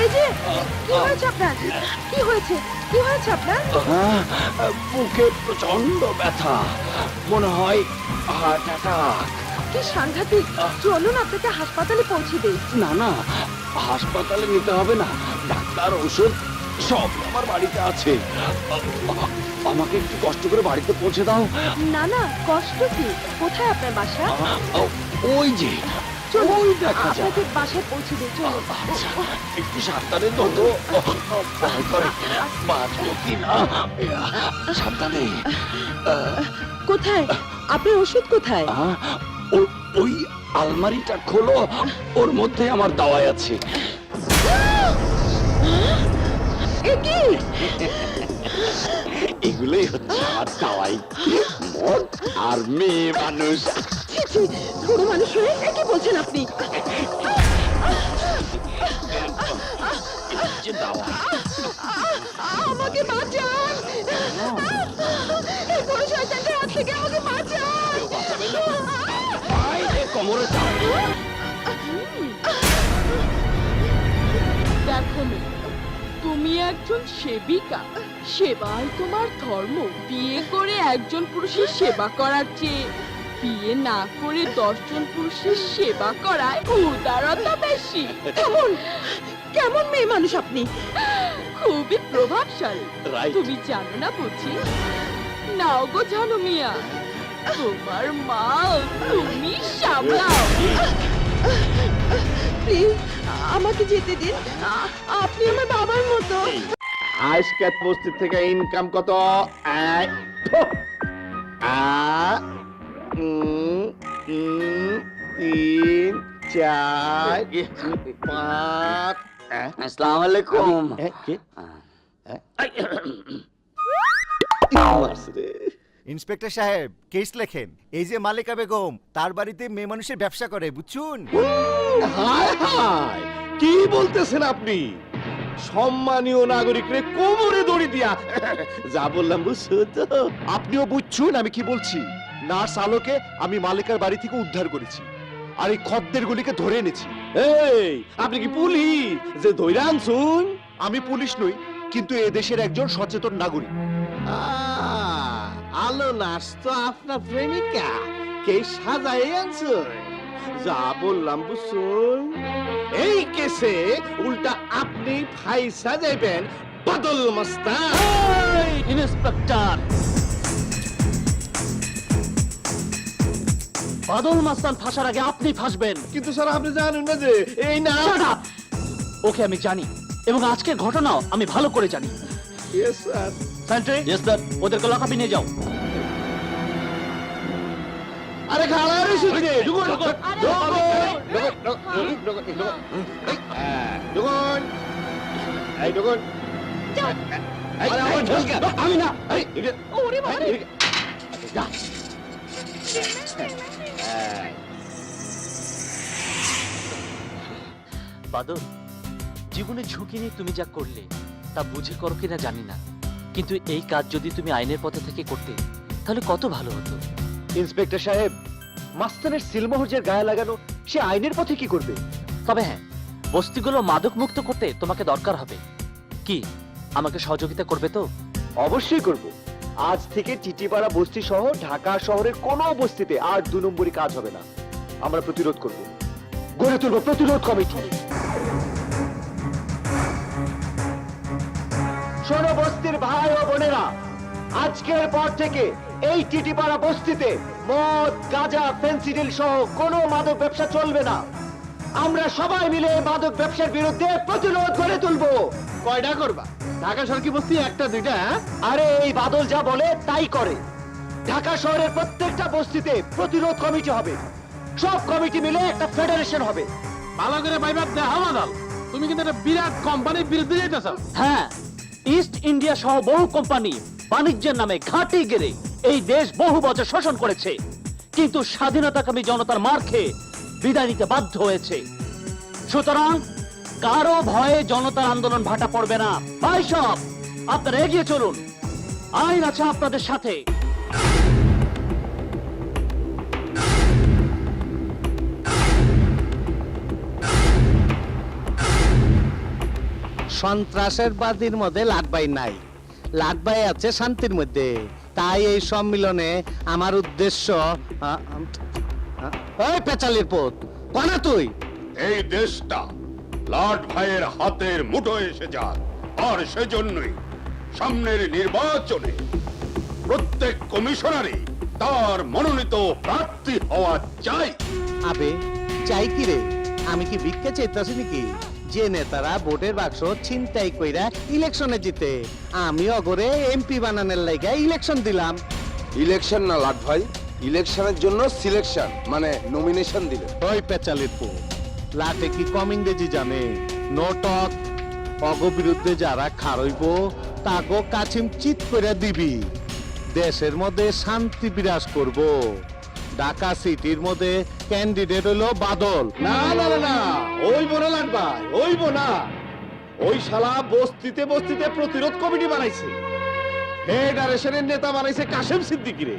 এই যে কি হয়েছে আপনার? কি হয়েছে? কি হয়েছে আপনার? আহ, বুকে প্রচণ্ড ব্যথা। মনে হয় হার্ট অ্যাটাক। কি সাংঘাতিক। চলুন আপনাকে হাসপাতালে পৌঁছে দেই। না না হাসপাতালে নিতে হবে না। ডাক্তার ওষুধ সব আমার বাড়িতে আছে। আমাকে একটু কষ্ট করে বাড়িতে পৌঁছে দাও। না না কষ্ট কি? কোথায় আপনার বাসা? ওই যে ওই দেখা যায় আপনাকে বাসায় পৌঁছে দিই চলুন। আচ্ছা, একটু সাবধানে তো তো। ভয় করে বাঁচবো কি না? সাবধানে। কোথায়? আপনার ওষুধ কোথায়? ওই আলমারিটা খোলো ওর মধ্যে আমার দাওয়াই আছে। এগুলোই হচ্ছে আমার দাওয়াই। মদ আর মেয়ে মানুষ। বুড়ো মানুষ হয়ে কি বলছেন আপনি? আমাকে বাঁচান! এই বুড়ো শয়তানটার হাত থেকে আমাকে বাঁচান! বাঁচাবে না? আয়, এ কোমরে চাপ। দেখো তুমি একজন সেবিকা। সেবাই তোমার ধর্ম। বিয়ে করে একজন পুরুষের সেবা করার চেয়ে বিয়ে না করে দশজন পুরুষের সেবা করায় উদারতা বেশি। কেমন? কেমন মেয়ে মানুষ আপনি? খুবই প্রভাবশালী. তুমি জানো না বুঝি? নাও গো জানো মিয়া। তোমার মা তুমি সামলাও প্লিজ আমাকে যেতে দিন আপনি আমার বাবার মতো আজকের বস্তি থেকে ইনকাম কত এক উম, উম, তিন চার পাঁচ আসসালামু আলাইকুম কি? ইন্সপেক্টর সাহেব কেস লেখেন। এই যে মালিকা বেগম তার বাড়িতে মেয়ে মানুষের ব্যবসা করে বুঝছুন? হায় হায় কি বলতেছেন আপনি? সম্মানীয় নাগরিকরে কোমরে দড়ি দিয়া। যা বললাম বুঝছ তো? আপনিও বুঝছুন আমি কি বলছি। নার্স আলোকে আমি মালিকার বাড়ি থেকে উদ্ধার করেছি। আর এই খদ্দের গুলিকে ধরে এনেছি। এই আপনি কি পুলিশ? যে ধৈর্য আনছুন? আমি পুলিশ নই কিন্তু এ দেশের একজন সচেতন নাগরিক। আহ, আলো নাচ তো আপনার প্রেমিকা কে সাজাই আনছো? যা বললাম বুঝছুন? এই কেসে উল্টা আপনি ফাই সাজাইবেন বাদল মস্তান। ইন্সপেক্টর! বাদল মাস্তান ফাঁসার আগে আপনি ফাঁসবেন। কিন্তু স্যার আপনি জানেন না যে এই না ওকে আমি জানি এবং আজকের ঘটনাও আমি ভালো করে জানি. সেন্ট্রি ইয়েস স্যার ওদেরকে লকআপে নিয়ে যাও। আরে ঢুকুন এই ঢুকুন। আরে আমার আমি না। এই ওরে বাবা যা। বাদল জীবনে ঝুঁকি নিয়ে তুমি যা করলে তা বুঝে করো কিনা জানি না। কিন্তু এই কাজ যদি তুমি আইনের পথে থেকে করতে তাহলে কত ভালো হতো। ইন্সপেক্টর সাহেব মাস্তানের সিলমোহর গায়ে লাগানো সে আইনের পথে কি করবে? তবে হ্যাঁ বস্তিগুলো মাদক মুক্ত করতে তোমাকে দরকার হবে। কি আমাকে সহযোগিতা করবে তো? অবশ্যই করব। আজ থেকে টিটিপাড়া বস্তি সহ ঢাকা শহরের কোনো বস্তিতে আর দু নম্বরই কাজ হবে না। আমরা প্রতিরোধ করব। গড়ে তুলব প্রতিরোধ কমিটি। শোনো বস্তির ভাই ও বোনেরা আজকের পর থেকে এই টিটিপাড়া বস্তিতে মদ গাঁজা পেন্সিডিল সহ কোনো মাদক ব্যবসা চলবে না। আমরা সবাই মিলে মাদক ব্যবসার বিরুদ্ধে প্রতিরোধ গড়ে তুলবো। কয়টা করবা? ঢাকা সরকি বস্তি? একটা দুইটা হ্যাঁ? আরে এই বাদল যা বলে তাই করে। ঢাকা শহরের প্রত্যেকটা বস্তিতে প্রতিরোধ কমিটি হবে। সব কমিটি মিলে একটা ফেডারেশন হবে। ভালো করে পাইবার দেখা মাদাল। তুমি কিন্তু একটা বিরাট কোম্পানির বিরুদ্ধে যেতেছ হ্যাঁ ইস্ট ইন্ডিয়া সহ বহু কোম্পানি বাণিজ্যের নামে ঘাঁটি গেড়ে এই দেশ বহু বছর শোষণ করেছে। কিন্তু স্বাধীনতাকামী জনতার মার খেয়ে বিদায় নিতে বাধ্য হয়েছে। সুতরাং কারও ভয়ে জনতার আন্দোলন ভাটা পড়বে না। ভাই সব, আপনারা এগিয়ে চলুন। আইন আছে আপনাদের সাথে। সন্ত্রাসের বাদীর মধ্যে লাটবাই নাই। লাটবাই আছে শান্তির মধ্যে। তাই এই সম্মিলনে আমার উদ্দেশ্য ওই পেচালির পোত কনা তুই? এই দেশটা লাট ভাইয়ের হাতের মুঠো এসে যাক আর সেজন্যই সামনের নির্বাচনে প্রত্যেক কমিশনারই তার মনোনীত প্রার্থী হওয়া চাই। আবে চাই কি রে? আমি কি ভিক্ষা চাইতাছি নাকি? যে নেতারা ভোটের বাক্স ছিনতাই কইরা ইলেকশনে জিতে আমি অগরে এমপি বানানোর লাইগা ইলেকশন দিলাম। ইলেকশন না লাট ভাই ইলেকশনের জন্য সিলেকশন মানে নমিনেশন দিলেন। ওই পেচালির পো লাটে কি কম ইংরেজি জানে? নোটক অগ বিরুদ্ধে যারা খারইব তাগো কাছিম চিত করে দিবি। দেশের মধ্যে শান্তি বিরাজ করব। ঢাকা সিটির মধ্যে ক্যান্ডিডেট হলো বাদল। না না না ওই বোনা ভাই ওই বোনা ওই শালা বস্তিতে বস্তিতে প্রতিরোধ কমিটি বানাইছে। ফেডারেশনের নেতা বানাইছে কাশেম সিদ্দিকি রে।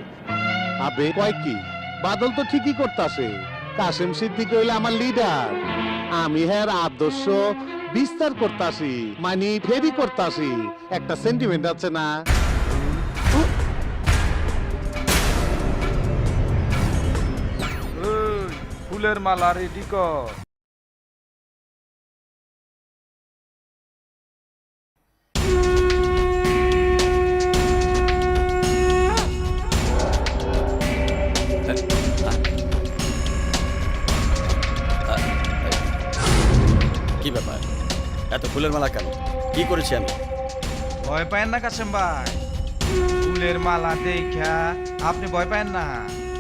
আবে, কয় কি? বাদল তো ঠিকই করতাছে। কাশেম সিদ্দিক হইলে আমার লিডার আমি হ্যার আদর্শ বিস্তার করতাছি মানে ফেরি করতাছি। একটা সেন্টিমেন্ট আছে না? ফুলের মালা রেডি কর। কি ব্যাপার? এত ফুলের মালা কেন? কি করেছি আমি? ভয় পায়েন না কাশেম ভাই। ফুলের মালা দেখা আপনি ভয় পায়েন না।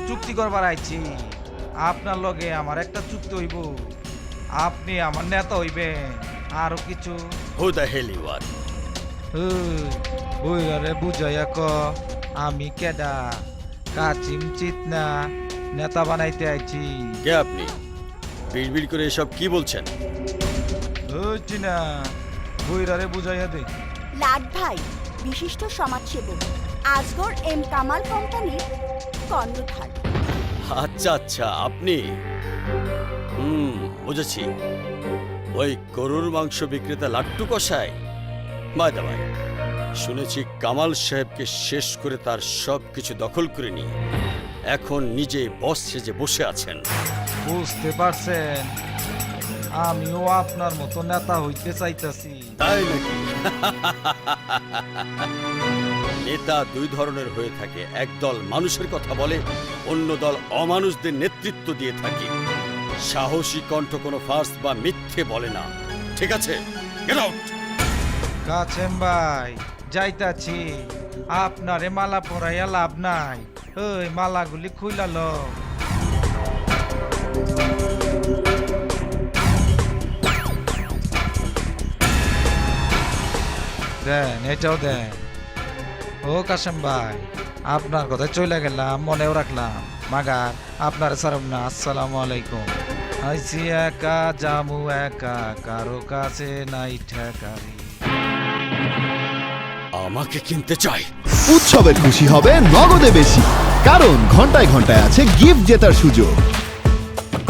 চুক্তি করবার আইছি। আপনার লগে আমার একটা চুক্তি হইব। আপনি আমার নেতা হইবেন। আরও কিছু? হু দ্য হেল ইউ আর বইরে বুঝাইয়া ক আমি কেডা? কাচিম চিতনা নেতা বানাইতে আইছি। কে আপনি? বিড়বিড় করে এসব কি বলছেন? হইছি না বইরারে বুঝাইয়া দে। লাট ভাই বিশিষ্ট সমাজসেবক আজগর এম কামাল কোম্পানির কর্ণধার। আচ্ছা আচ্ছা আপনি? হুম বুঝেছি। ওই গরুর মাংস বিক্রেতা লাট্টু কষায় বাই দাবাই শুনেছি কামাল সাহেবকে শেষ করে তার সব কিছু দখল করে নিয়ে এখন নিজে বস সেজে বসে আছেন। বুঝতে পারছেন? আমিও আপনার মতো নেতা হইতে চাইতেছি। তাই নাকি? নেতা দুই ধরনের হয়ে থাকে। একদল মানুষের কথা বলে, অন্য দল অমানুষদের নেতৃত্ব দিয়ে থাকে। সাহসী কণ্ঠ কোনো ফার্স বা মিথ্যে বলে না। ঠিক আছে? গেট ভাই যাইতাছি। আপনারে মালা পরাইয়া লাভ নাই। ওই মালাগুলি খুইলাল দেন, এটাও দেন। ও কাশেম ভাই আপনার কথা চলে গেলাম মনেও রাখলাম। মাগার আপনার সারম না আসসালামু আলাইকুম। আইসি একা জামু একা কারও কাছে নাই ঠেকারি। আমাকে কিনতে চাই। উৎসবের খুশি হবে নগদে বেশি কারণ ঘন্টায় ঘন্টায় আছে গিফট জেতার সুযোগ।